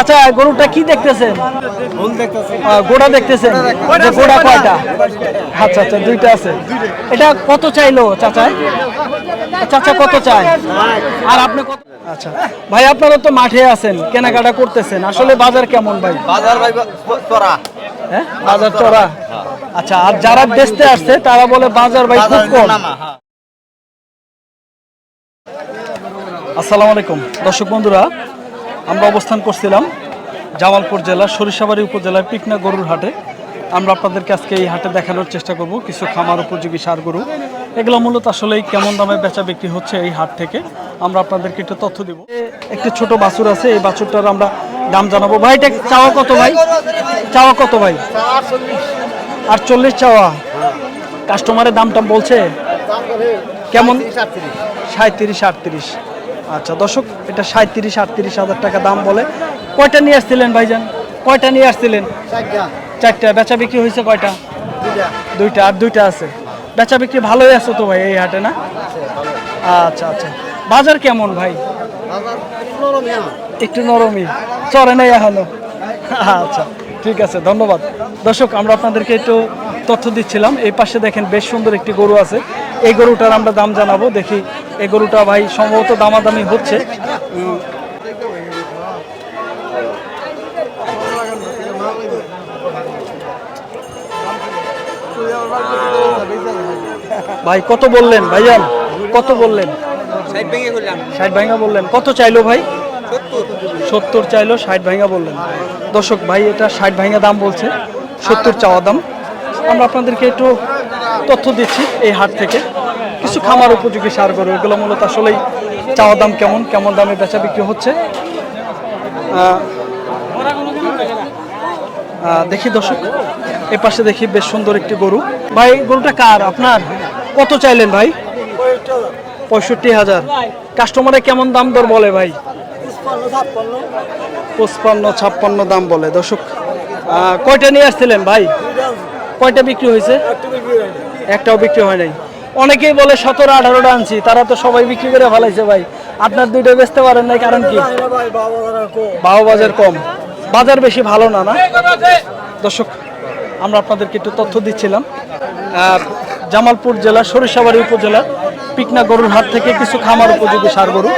চাচা গরুটা কি দেখতেছেন? গোড়া দেখতেছেন? যে গোড়া কয়টা? আচ্ছা আচ্ছা দুইটা আছে। এটা কত চাইলো চাচা? চাচা কত চায়? আর আপনি কত আচ্ছা ভাই আপনারা তো মাঠে আছেন কেনাকাটা করতেছেন। আসলে বাজার কেমন ভাই? বাজার ভাই তোরা হ্যাঁ? বাজার চড়া। আচ্ছা আর যারা বেচতে আসছে তারা বলে বাজার ভাই খুব কম। আসসালামু আলাইকুম। দর্শক বন্ধুরা আমরা অবস্থান করছিলাম জামালপুর জেলার সরিষাবাড়ি উপজেলার পিকনা গরুর হাটে। আমরা আপনাদেরকে আজকে এই হাটে দেখানোর চেষ্টা করব কিছু খামার উপযোগী সার গরু। এগুলো মূলত আসলে কেমন দামে বেচা বিক্রি হচ্ছে এই হাট থেকে। আমরা আপনাদেরকে একটু তথ্য দিব। একটি ছোট বাছুর আছে, এই বাছুরটার আমরা দাম জানাব। ভাই, এটা চাওয়া কত ভাই? চাওয়া কত ভাই? আটচল্লিশ চাওয়া। কাস্টমারের দাম টাম বলছে? কেমন? সাঁত্রিশ, আটত্রিশ। আচ্ছা দর্শক এটা সাঁত্রিশ আটত্রিশ হাজার টাকা দাম বলে। কয়টা নিয়ে আসছিলেন ভাইজান? কয়টা নিয়ে আসছিলেন? চারটা। বেচা বিক্রি হয়েছে কয়টা? দুইটা। আর দুইটা আছে। বেচা বিক্রি ভালোই আছে তো ভাই এই হাটে না? আচ্ছা আচ্ছা। বাজার কেমন ভাই? একটু নরমই। চরে নাই এখনও? আচ্ছা ঠিক আছে ধন্যবাদ। দর্শক আমরা আপনাদেরকে একটু তথ্য দিচ্ছিলাম। এই পাশে দেখেন বেশ সুন্দর একটি গরু আছে। এই গরুটার আমরা দাম জানাব। দেখি এই গরুটা ভাই সম্ভবত দামাদামি হচ্ছে। ভাই কত বললেন? ভাইজান কত বললেন? ষাট ভাঙা বললেন। কত চাইলো ভাই? সত্তর চাইলো ষাট ভাঙা বললেন। দর্শক ভাই এটা ষাট ভাঙা দাম বলছে। সত্তর চাওয়া দাম। আমরা আপনাদেরকে একটু তথ্য দিচ্ছি এই হাট থেকে। কিছু খামার উপযোগী সার গরু, এগুলো মূলত আসলেই চাওয়া দাম কেমন কেমন দামে বেচা বিক্রি হচ্ছে? দেখি দর্শক, এ পাশে দেখি বেশ সুন্দর একটি গরু। ভাই, গরুটা কার? আপনার? কত চাইলেন ভাই? পঁয়ষট্টি হাজার। কাস্টমারে কেমন দাম দর বলে ভাই? পঁচপান্ন, ছাপ্পান্ন দাম বলে। দর্শক কয়টা নিয়ে আসছিলেন ভাই? কয়টা বিক্রি হয়েছে? একটাও বিক্রি হয় নাই। অনেকেই বলে সতেরো, আঠারোটা আনছি, তারা তো সবাই বিক্রি করে ফেলাইছে ভাই। আপনার দুইটা বেচতে পারেন নাই, কারণ কি? বাবা বাজার কম। বাজার বেশি ভালো না না? দর্শক, আমরা আপনাদেরকে একটু তথ্য দিচ্ছিলাম। জামালপুর জেলা, সরিষাবাড়ি উপজেলা, পিকনা গরুর হাট থেকে কিছু খামার উপযোগী সার গরু।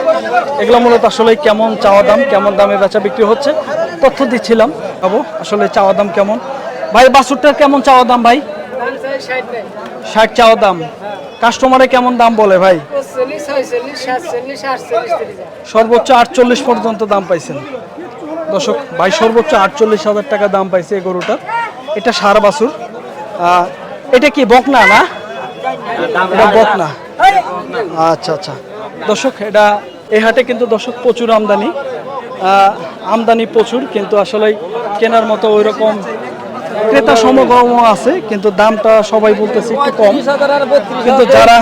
এগুলো মূলত আসলে কেমন চাওয়া দাম, কেমন দামে বেচা বিক্রি হচ্ছে? তথ্য দিচ্ছিলাম। বাবু আসলে চাওয়া দাম কেমন? ভাই বাছুরটার কেমন চাওয়া দাম ভাই? ষাট চাওয়া দাম। কাস্টমারে কেমন দাম বলে ভাই? সর্বোচ্চ আটচল্লিশ পর্যন্ত দাম পাইছেন। দর্শক ভাই সর্বোচ্চ আটচল্লিশ হাজার টাকা দাম পাইছে এই গরুটার। এটা সার বাছুর। এটা কি বকনা না? এটা বকনা। আচ্ছা আচ্ছা। দর্শক এটা এ হাটে কিন্তু দর্শক প্রচুর আমদানি। আমদানি প্রচুর কিন্তু আসলে কেনার মতো ওই রকম ক্রেতা সমাগম আছে, কিন্তু দামটা সবাই বলতেছে একটু কম। কিন্তু যারা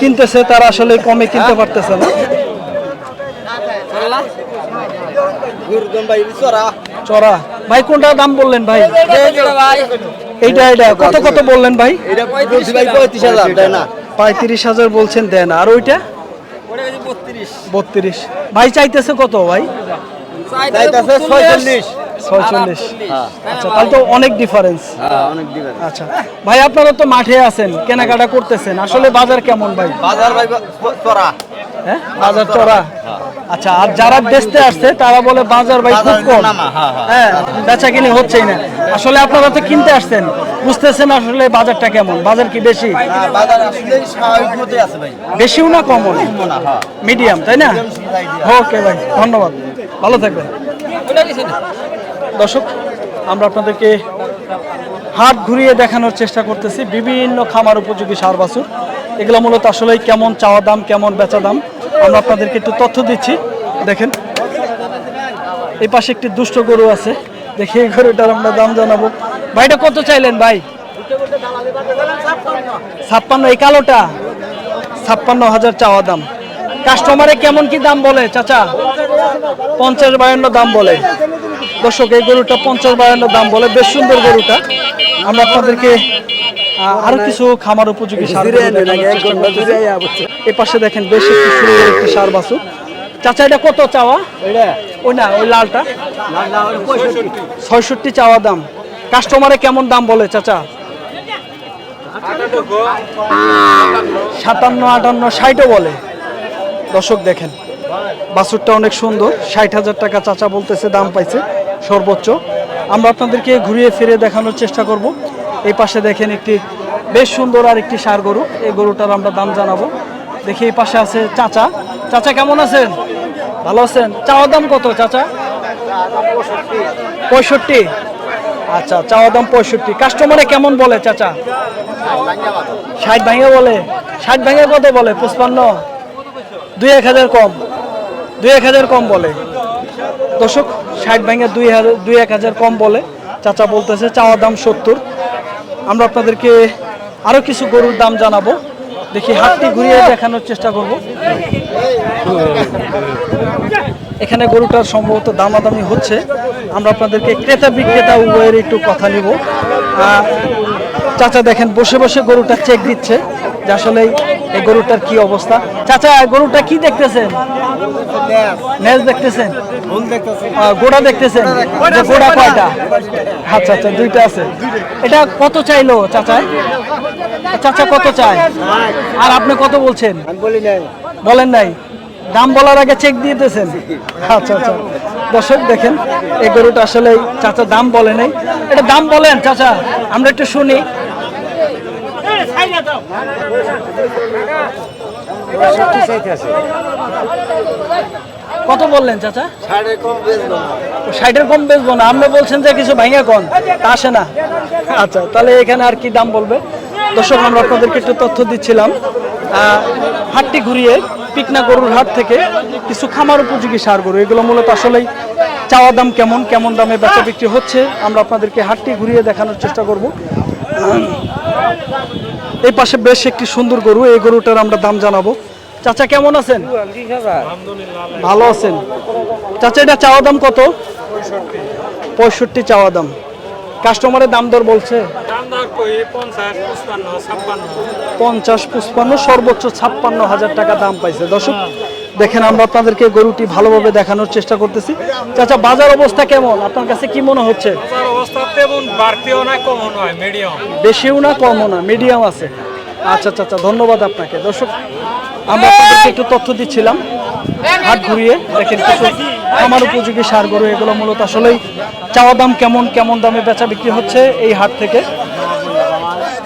কিনতেছে, তারা আসলে কমে কিনতে পারতেছে না। চড়া। ভাই, কোনটা দাম বললেন ভাই? এইটা এটা কত কত বললেন ভাই? পঁয়ত্রিশ হাজার বলছেন, দেন। আর ওইটা? বত্রিশ। ভাই, চাইতেছে কত ভাই? ছয়চল্লিশ আচ্ছা তাহলে তো অনেক ডিফারেন্স আচ্ছা। ভাই আপনারা তো মাঠে আছেন কেনাকাটা করতেছেন। আসলে বাজার কেমন ভাই? বাজার ভাই তোরা হ্যাঁ? বাজার চড়া? আচ্ছা আর যারা বেচতে আসছে তারা বলে বাজার ভাই খুব কম। হ্যাঁ, হ্যাঁ। হ্যাঁ বেচা কিনে হচ্ছেই না। আসলে আপনারা তো কিনতে আসছেন। বুঝতেছেন আসলে বাজারটা কেমন? বাজার কি বেশি? বাজার আসলে স্বাভাবিক মতো আছে ভাই। বেশিও না কমও হ্যাঁ। মিডিয়াম তাই না? ওকে ভাই ধন্যবাদ। ভালো থাকবেন। দর্শক, আমরা আপনাদেরকে হাট ঘুরিয়ে দেখানোর চেষ্টা করতেছি। বিভিন্ন খামার উপযোগী সার বাছুর। এগুলো মূলত আসলে কেমন চাওয়া দাম, কেমন বেচা দাম, আমরা আপনাদেরকে একটু তথ্য দিচ্ছি। দেখেন, এই পাশে একটি দুষ্ট গরু আছে। দেখি এই গরুটার আমরা দাম জানাব। ভাইটা কত চাইলেন ভাই? ছাপ্পান্ন, এই কালোটা? ছাপ্পান্ন হাজার চাওয়া দাম। কাস্টমারে কেমন কি দাম বলে, চাচা? পঞ্চাশ বায়ান্ন দাম বলে। দর্শক এই গরুটা পঞ্চাশ বায়ান্ন দাম বলে বেশ সুন্দর গরুটা। আমরা আপনাদেরকে আরও কিছু খামার উপযোগী সার। এই পাশে দেখেন বেশ একটি সুন্দর একটি সার বাছুর। চাচা এটা কত চাওয়া? ওই না ওই লালটা। ছয়ষট্টি চাওয়া দাম। কাস্টমারে কেমন দাম বলে চাচা? সাতান্ন আটান্ন ষাটও বলে। দর্শক দেখেন। বাছুরটা অনেক সুন্দর। ষাট হাজার টাকা চাচা বলতেছে, দাম পাইছে সর্বোচ্চ। আমরা আপনাদেরকে ঘুরিয়ে ফিরে দেখানোর চেষ্টা করব। এই পাশে দেখেন একটি বেশ সুন্দর আর একটি সার গরু। এই গরুটার আমরা দাম জানাব। দেখি এই পাশে আছে চাচা। চাচা, কেমন আছেন? ভালো আছেন? চাওয়া দাম কত চাচা? পঁয়ষট্টি। আচ্ছা চাওয়া দাম পঁয়ষট্টি। কাস্টমারে কেমন বলে চাচা? ষাট ভাঙে বলে। ষাট ভাঙে কত বলে? পঁচপান্ন। দুই এক হাজার কম। দুই এক হাজার কম বলে। দর্শক, ষাট ভাঙে দুই হাজার, দুই এক হাজার কম বলে। চাচা বলতেছে চাওয়া দাম সত্তর। আমরা আপনাদেরকে আরও কিছু গরুর দাম জানাব। দেখি হাতটি ঘুরিয়ে দেখানোর চেষ্টা করব। এখানে গরুটার সম্ভবত দামাদামি হচ্ছে। আমরা আপনাদেরকে ক্রেতা বিক্রেতা উভয়ের একটু কথা নিব। চাচা দেখেন, বসে বসে গরুটা চেক দিচ্ছে। যে আসলে এই গরুটার কি অবস্থা? চাচা, গরুটা কি দেখতেছেন? নেজ দেখতেছেন? গোড়া দেখতেছেন? গোড়া কয়টা? আচ্ছা আচ্ছা দুইটা আছে। এটা কত চাইলো চাচা? চাচা, কত চায় আর আপনি কত বলছেন? বলেন নাই। দাম বলার আগে চেক দিয়ে দিয়েছেন? আচ্ছা আচ্ছা। দর্শক, দেখেন, এই গরুটা আসলে চাচা দাম বলে নাই। এটা দাম বলেন, চাচা। আমরা একটু শুনি। কত বললেন চাচা? ষাটের কম বেচবো না। আপনি বলছেন যে কিছু ভাঙা কন তা আসে না। আচ্ছা তাহলে এখানে আর কি দাম বলবে? দর্শক আমরা আপনাদেরকে একটু তথ্য দিচ্ছিলাম। আহ, হাটটি ঘুরিয়ে পিকনা গরুর হাট থেকে কিছু খামার উপযোগী সার গরু। এগুলো মূলত আসলেই চাওয়া দাম কেমন কেমন দামে বেচা বিক্রি হচ্ছে আমরা আপনাদেরকে হাটটি ঘুরিয়ে দেখানোর চেষ্টা করব। এই পাশে বেশ একটি সুন্দর গরু, এই গরুটার আমরা দাম জানাব। চাচা, কেমন আছেন? ভালো আছেন। চাচা, এটা চাওয়া দাম কত? পঁয়ষট্টি চাওয়া দাম। কাস্টমারের দাম দর বলছে? পঞ্চাশ পুষ্পান্ন সর্বোচ্চ ছাপ্পান্ন হাজার টাকা দাম পাইছে। দর্শক দেখেন আমরা আপনাদেরকে গরুটি ভালোভাবে দেখানোর চেষ্টা করতেছি। চাচা বাজার অবস্থা কেমন? আপনার কাছে কি মনে হচ্ছে? বেশিও না কমও না মিডিয়াম আছে। আচ্ছা আচ্ছা ধন্যবাদ আপনাকে। দর্শক আমরা আপনাদেরকে একটু তথ্য দিচ্ছিলাম। হাট ঘুরিয়ে দেখেন কিছু আমার উপযোগী সার গরু এগুলো মূলত আসলেই চাওয়া দাম কেমন কেমন দামে বেচা বিক্রি হচ্ছে এই হাট থেকে।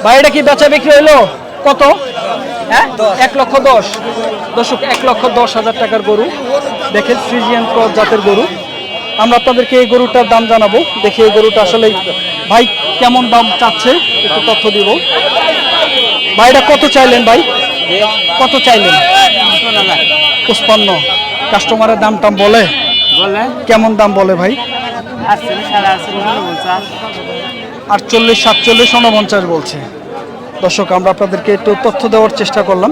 ভাই এটা কি বেচা বিক্রি হইল? কত? হ্যাঁ? এক লক্ষ দশ। দর্শক এক লক্ষ দশ হাজার টাকার গরু। দেখেন ফ্রিজিয়ান ক্রস জাতের গরু। আমরা আপনাদেরকে এই গরুটার দাম জানাব। দেখি এই গরুটা আসলে ভাই কেমন দাম চাচ্ছে? একটু তথ্য দিব। ভাই এটা কত চাইলেন ভাই? কত চাইলেন? পুষ্পান্ন কাস্টমারের দাম টাম বলে? কেমন দাম বলে ভাই? আটচল্লিশ সাতচল্লিশ উনপঞ্চাশ বলছে। দর্শক, আমরা আপনাদেরকে একটু তথ্য দেওয়ার চেষ্টা করলাম।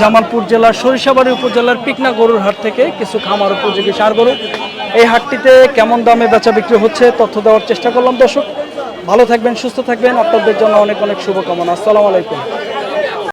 জামালপুর জেলার সরিষাবাড়ি উপজেলার পিকনা গরুর হাট থেকে কিছু খামার উপযোগী সার গরু। এই হাটটিতে কেমন দামে বেচা বিক্রি হচ্ছে, তথ্য দেওয়ার চেষ্টা করলাম। দর্শক, ভালো থাকবেন, সুস্থ থাকবেন। আপনাদের জন্য অনেক অনেক শুভকামনা। আসসালামু আলাইকুম।